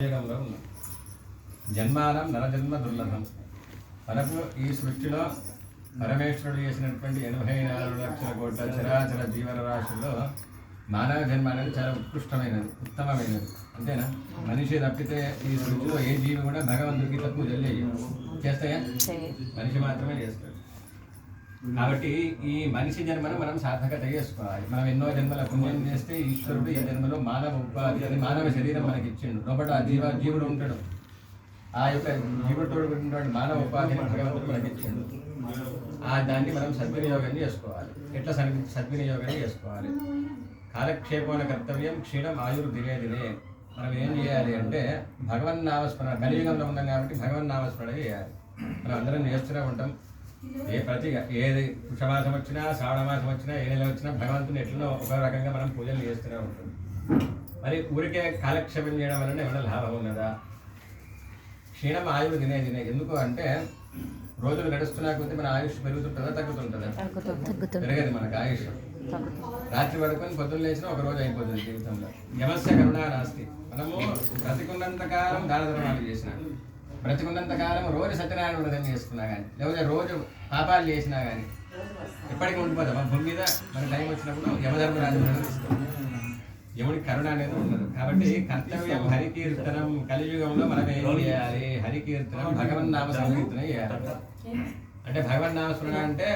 శరీరంలో ఉన్నాం జన్మానం నరజన్మ దుర్లభం. మనకు ఈ సృష్టిలో పరమేశ్వరుడు చేసినటువంటి ఎనభై నాలుగు లక్షల కోట్ల చరాచర జీవన రాశుల్లో మానవ జన్మ అనేది చాలా ఉత్కృష్టమైనది ఉత్తమమైనది. అంతేనా? మనిషి తప్పితే ఈ సృష్టిలో ఏ జీవి కూడా భగవంతుడికి తక్కువ చెల్లేయి చేస్తాయా? మనిషి మాత్రమే చేస్తాడు. కాబట్టి ఈ మనిషి జన్మను మనం సార్థకత చేసుకోవాలి. మనం ఎన్నో జన్మల పుణ్యం చేస్తే ఈశ్వరుడు ఈ జన్మలో మానవ ఉపాధి అది మానవ శరీరం మనకి ఇచ్చిండు లోపల ఆ జీవ జీవుడు ఉంటాడు. ఆ యొక్క జీవుడితో ఉన్నటువంటి మానవ ఉపాధిని భగవంతుడు మనకి ఇచ్చిండు ఆ దాన్ని మనం సద్వినియోగం చేసుకోవాలి. ఎట్లా సద్ సద్వినియోగం చేసుకోవాలి? కాలక్షేపణ కర్తవ్యం క్షీణం ఆయుర్ దినే. మనం ఏం చేయాలి అంటే భగవన్ నామస్మరణ కలియుగంలో ఉన్నాం కాబట్టి భగవన్ నామస్మరణ చేయాలి. మనం అందరం చేస్తూనే ఉంటాం. ఏ ప్రతి ఏది పుషమాసం వచ్చినా శ్రావణ మాసం వచ్చినా ఏ నెల వచ్చినా భగవంతుని ఎట్లనో ఒక రకంగా మనం పూజలు చేస్తూనే ఉంటాం. మరి ఊరికే కాలక్షేపం చేయడం వలన ఏమైనా లాభం ఉన్నదా? క్షీణం ఆయువు తినే తినే. ఎందుకు అంటే రోజులు గడుస్తున్నా కొద్దీ మన ఆయుష్ పెరుగుతుంటుందా తగ్గుతుంటుందా. పెరగదు మనకు ఆయుష్. రాత్రి పడుకొని పొద్దున్న లేచినా ఒక రోజు అయిపోతుంది జీవితంలో. యమస్య కరుణ నాస్తి. మనము బ్రతికున్నంత కాలం దాన ధర్మాలు చేసిన. బ్రతికున్నంత కాలం రోజు సత్యనారాయణ వ్రతం చేసుకున్నా కానీ లేకపోతే రోజు పాపాలు చేసినా కానీ ఎప్పటికీ ఉండిపోతాం. మన భూమి మీద మన టైం వచ్చినప్పుడు యమధర్మరాజు వ్రతం తీసుకోవాలి యముడి కరుణ అనేది ఉండదు. కాబట్టి కర్తవ్యం హరికీర్తనం కలియుగంలో మనం ఏం చేయాలి? హరికీర్తనం భగవన్ నామ సంకీర్తన చేయాలి. అంటే భగవన్ నామ స్మరణ అంటే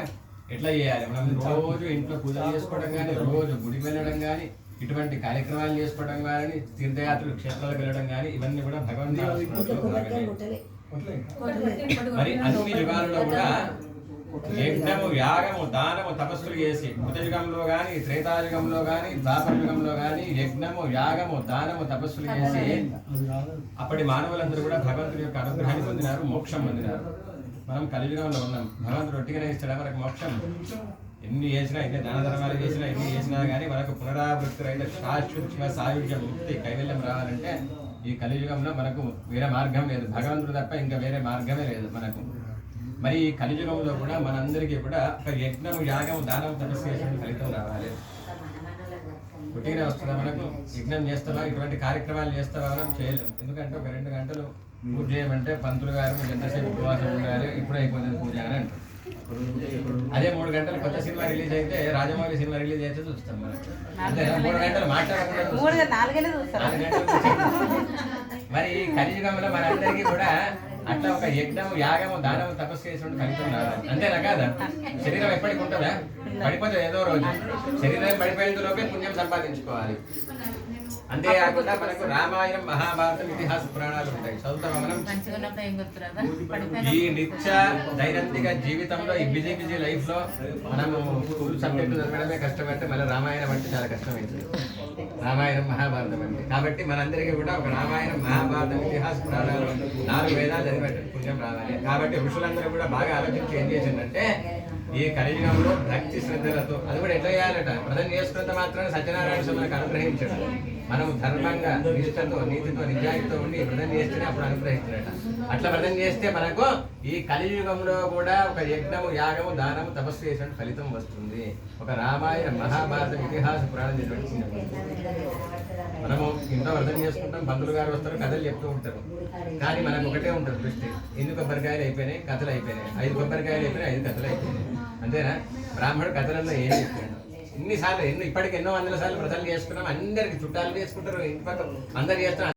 ఎట్లా చేయాలి? మనం రోజు ఇంట్లో పూజలు చేసుకోవడం కానీ రోజు గుడికి వెళ్ళడం కానీ ఇటువంటి కార్యక్రమాలు చేసుకోవడం కానీ తీర్థయాత్రలు క్షేత్రాలకు వెళ్ళడం కానీ ఇవన్నీ కూడా భాగమే. మరి అన్ని యుగాలలో కూడా యజ్ఞము యాగము దానము తపస్సులు చేసి యుగంలో గాని త్రేతాయుగంలో గాని ద్వాపరయుగంలో గాని యజ్ఞము యాగము దానము తపస్సులు చేసి అప్పటి మానవులందరూ కూడా భగవంతుడి యొక్క అనుగ్రహాన్ని పొందినారు మోక్షం పొందినారు. మనం కలియుగంలో ఉన్నాం. భగవంతుడు ఒట్టిగానే ఇస్తాడా మనకు మోక్షం. ఎన్ని చేసినా ఎన్ని దాన ధర్మాలు చేసినా ఎన్ని చేసినా కానీ మనకు పునరావృత్తి అయితే శాశ్వత సాయుధ్య ముక్తి కైవల్యం రావాలంటే ఈ కలియుగంలో మనకు వేరే మార్గం లేదు. భగవంతుడు తప్ప ఇంకా వేరే మార్గమే లేదు మనకు. మరి ఈ కలియుగంలో కూడా మనందరికీ కూడా ఒక యజ్ఞం యాగం దానం తపస్సు చేసిన ఫలితం రావాలి. పుట్టిన వస్తుందా మనకు? యజ్ఞం చేస్తావా? ఇటువంటి కార్యక్రమాలు చేస్తావా? మనం చేయలేం. ఎందుకంటే ఒక రెండు గంటలు పూజ చేయమంటే పంతులు గారు ఎంతసేపు ఉపవాసం ఉండాలి ఇప్పుడు అయిపోతుంది పూజ అని అంటారు. అదే మూడు గంటలు కొత్త సినిమా రిలీజ్ అయితే రాజమౌళి సినిమా రిలీజ్ అయితే చూస్తాం మనం. అంతే మూడు గంటలు మాట్లాడకుండా. మరి కలియుగంలో మనందరికీ కూడా అట్లా ఒక యజ్ఞం యాగము దానము తపస్సు చేసిన ఫలితం రావాలి అంతేనా కాదా? శరీరం ఎప్పటికి ఉంటుందా? పడిపోతుంది ఏదో రోజు. శరీరం పడిపోయేంత లోపే పుణ్యం సంపాదించుకోవాలి. అంతేకాకుండా మనకు రామాయణం మహాభారతం ఇతిహాస పురాణాలు ఉంటాయి. చదువుతాం మనం? ఈ నిత్య దైనందిక జీవితంలో ఈ బిజీ బిజీ లైఫ్లో మనము స్కూల్ సబ్జెక్టు చదవడమే కష్టమంటే మళ్ళీ రామాయణం అంటే చాలా కష్టమైంది. రామాయణం మహాభారతం అంటే. కాబట్టి మనందరికీ కూడా ఒక రామాయణం మహాభారతం ఇతిహాస పురాణాలు నాలుగు వేదాలు చదివేట పుణ్యం రావాలి. కాబట్టి ఋషులందరూ కూడా బాగా ఆలోచించి ఏం చేసిందంటే ఈ కలియుగంలో భక్తి శ్రద్ధలతో అది కూడా ఎట్లా చేయాలట? వ్రతం చేసుకున్నంత మాత్రం సత్యనారాయణ స్వామికి అనుగ్రహించడం. మనం ధర్మంగా నిష్టతో నీతితో నిజాయితీతో ఉండి వ్రతం చేస్తేనే అప్పుడు అనుగ్రహించడట అట్లా వ్రతం చేస్తే మనకు ఈ కలియుగంలో కూడా ఒక యజ్ఞము యాగము దానము తపస్సు చేసిన ఫలితం వస్తుంది. ఒక రామాయణ మహాభారత ఇతిహాస పురాణం నిర్వహించింది మనము ఇంట్లో వ్రతం చేసుకుంటాం బంధువులు గారు వస్తారు కథలు చెప్తూ ఉంటారు. కానీ మనకు ఒకటే ఉంటుంది దృష్టి. ఎన్ని కొబ్బరికాయలు అయిపోయినాయి? కథలు అయిపోయినాయి. ఐదు కొబ్బరికాయలు అయిపోయినాయి ఐదు కథలు అయిపోయినాయి. అంతేనా? బ్రాహ్మణుడు కథలలో ఏం చెప్పాడు? ఎన్నిసార్లు ఎన్నో ఇప్పటికి ఎన్నో వందల సార్లు వ్రతాలు చేసుకున్నాం అందరికి చుట్టాలు చేసుకుంటారు ఇంటి పక్క అందరు చేస్తున్నారు.